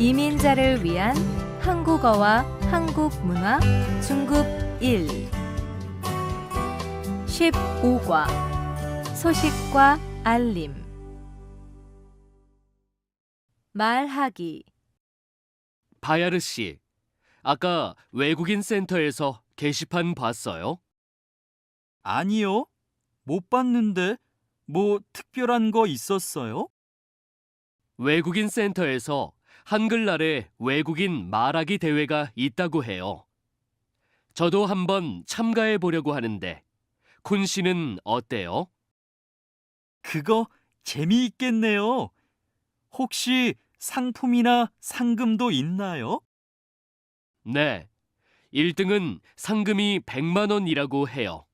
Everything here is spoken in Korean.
이민자를 위한 한국어와 한국 문화 중급 1 15과 소식과 알림 말하기 바야르 씨, 아까 외국인 센터에서 게시판 봤어요? 아니요. 못 봤는데 뭐 특별한 거 있었어요? 외국인 센터에서 한글날에 외국인 말하기 대회가 있다고 해요. 저도 한번 참가해 보려고 하는데 쿤 씨는 어때요? 그거 재미있겠네요. 혹시 상품이나 상금도 있나요? 네. 1등은 상금이 100만 원이라고 해요.